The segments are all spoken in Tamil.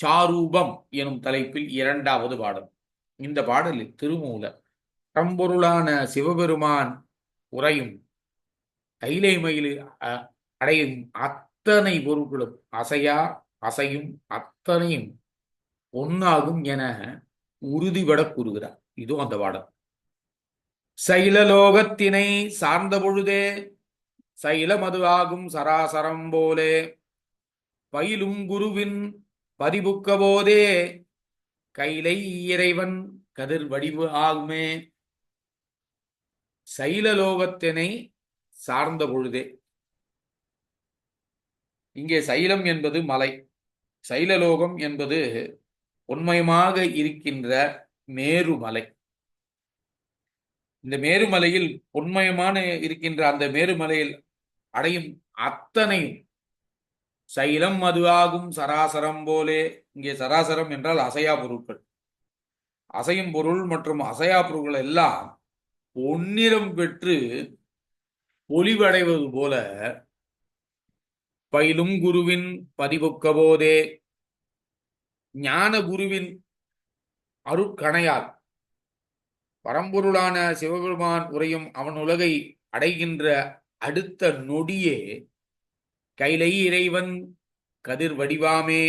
சாரூபம் எனும் தலைப்பில் இரண்டாவது பாடல். இந்த பாடலில் திருமூலர் பரம்பொருளான சிவபெருமான் உரையும் கைலை மயிலு அடையும் அத்தனை பொருட்களும் அசையா அசையும் அத்தனையும் ஒன்னாகும் என உறுதிபட கூறுகிறார். இதுவும் அந்த பாடல். சைலலோகத்தினை சார்ந்த பொழுதே சைலமது ஆகும் சராசரம் போலே பயிலும் குருவின் பதிபுக்க போதே கைலை இறைவன் கதிர் வடிவு ஆகுமே. சைலலோகத்தினை சார்ந்த பொழுதே. இங்கே சைலம் என்பது மலை. சைலலோகம் என்பது உண்மையமாக இருக்கின்ற மேருமலை. இந்த மேருமலையில் உண்மையமான இருக்கின்ற அந்த மேருமலையில் அடையும் அத்தனையும் சைலம் அதுவாகும் சராசரம் போலே. இங்கே சராசரம் என்றால் அசையா பொருட்கள். அசையும் பொருள் மற்றும் அசையா பொருட்கள் எல்லாம் பொன்னிறம் பெற்று பொலிவடைவது போல பயிலும் குருவின் பதிபுக்க போதே. ஞான குருவின் அருட்கணையால் பரம்பொருளான சிவபெருமான் உரையும் அவன் உலகை அடைகின்ற அடுத்த நொடியே கைலை இறைவன் கதிர் வடிவாமே.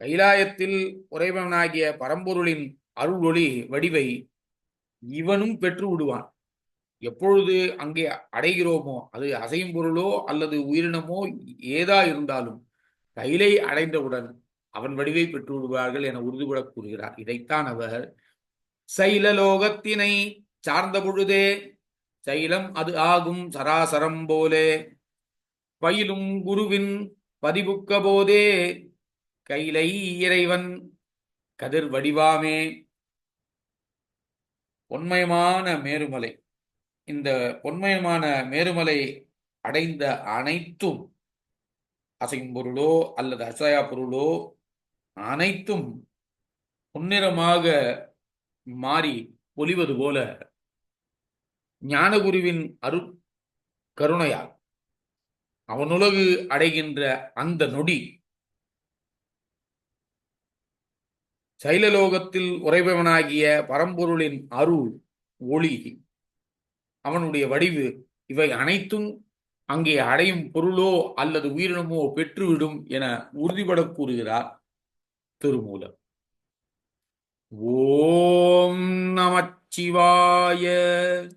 கைலாயத்தில் உறைவனாகிய பரம்பொருளின் அருள் ஒளி வடிவை இவனும் பெற்று விடுவான். எப்பொழுது அங்கே அடைகிறோமோ அது அசையும் பொருளோ அல்லது உயிரினமோ ஏதா இருந்தாலும் கைலை அடைந்தவுடன் அவன் வடிவை பெற்று விடுவார்கள் என உறுதிபட கூறுகிறார். இதைத்தான் அவர் சைலலோகத்தினை சார்ந்த பொழுதே சைலம் அது ஆகும் சராசரம் போலே. பயிலும் குருவின் பதிபுக்க போதே கைலை இறைவன் கதிர் வடிவாமே. பொன்மயமான மேருமலை. இந்த பொன்மயமான மேருமலை அடைந்த அனைத்தும் அசையும் பொருளோ அல்லது அசையா பொருளோ அனைத்தும் பொன்னிறமாக மாறி ஒலிவது போல ஞானகுருவின் அரு கருணையால் அவனுலகு அடைகின்ற அந்த நொடி. சைலலோகத்தில் உறைபவனாகிய பரம்பொருளின் அருள் ஒளி அவனுடைய வடிவு இவை அனைத்தும் அங்கே அடையும் பொருளோ அல்லது உயிரினமோ பெற்றுவிடும் என உறுதிபட கூறுகிறார் திருமூலர். ஓம் நமச்சிவாய.